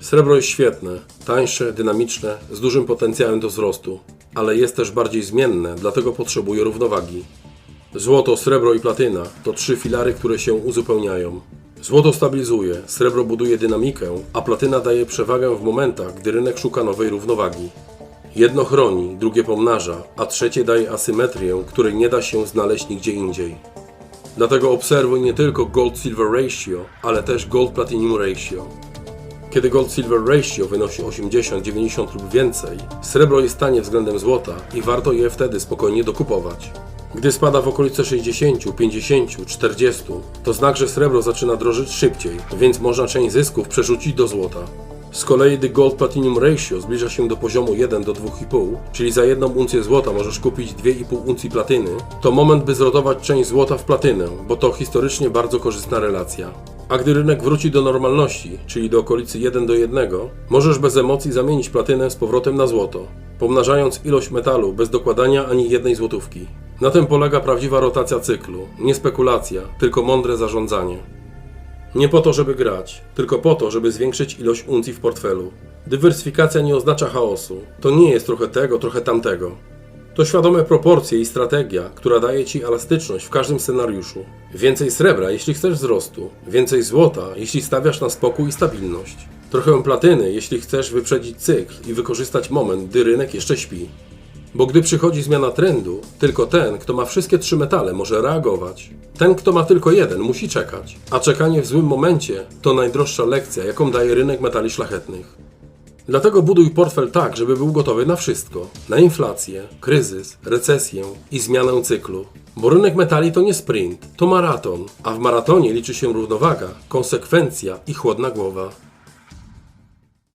Srebro jest świetne, tańsze, dynamiczne, z dużym potencjałem do wzrostu, ale jest też bardziej zmienne, dlatego potrzebuje równowagi. Złoto, srebro i platyna to trzy filary, które się uzupełniają. Złoto stabilizuje, srebro buduje dynamikę, a platyna daje przewagę w momentach, gdy rynek szuka nowej równowagi. Jedno chroni, drugie pomnaża, a trzecie daje asymetrię, której nie da się znaleźć nigdzie indziej. Dlatego obserwuj nie tylko gold-silver ratio, ale też gold-platinum ratio. Kiedy gold-silver ratio wynosi 80, 90 lub więcej, srebro jest tanie względem złota i warto je wtedy spokojnie dokupować. Gdy spada w okolice 60, 50, 40, to znak, że srebro zaczyna drożyć szybciej, więc można część zysków przerzucić do złota. Z kolei gdy gold platinum ratio zbliża się do poziomu 1 do 2,5, czyli za jedną uncję złota możesz kupić 2,5 uncji platyny, to moment by zrotować część złota w platynę, bo to historycznie bardzo korzystna relacja. A gdy rynek wróci do normalności, czyli do okolicy 1 do 1, możesz bez emocji zamienić platynę z powrotem na złoto, pomnażając ilość metalu bez dokładania ani jednej złotówki. Na tym polega prawdziwa rotacja cyklu, nie spekulacja, tylko mądre zarządzanie. Nie po to, żeby grać, tylko po to, żeby zwiększyć ilość uncji w portfelu. Dywersyfikacja nie oznacza chaosu. To nie jest trochę tego, trochę tamtego. To świadome proporcje i strategia, która daje Ci elastyczność w każdym scenariuszu. Więcej srebra, jeśli chcesz wzrostu. Więcej złota, jeśli stawiasz na spokój i stabilność. Trochę platyny, jeśli chcesz wyprzedzić cykl i wykorzystać moment, gdy rynek jeszcze śpi. Bo gdy przychodzi zmiana trendu, tylko ten, kto ma wszystkie trzy metale, może reagować. Ten, kto ma tylko jeden, musi czekać. A czekanie w złym momencie to najdroższa lekcja, jaką daje rynek metali szlachetnych. Dlatego buduj portfel tak, żeby był gotowy na wszystko: na inflację, kryzys, recesję i zmianę cyklu. Bo rynek metali to nie sprint, to maraton, a w maratonie liczy się równowaga, konsekwencja i chłodna głowa.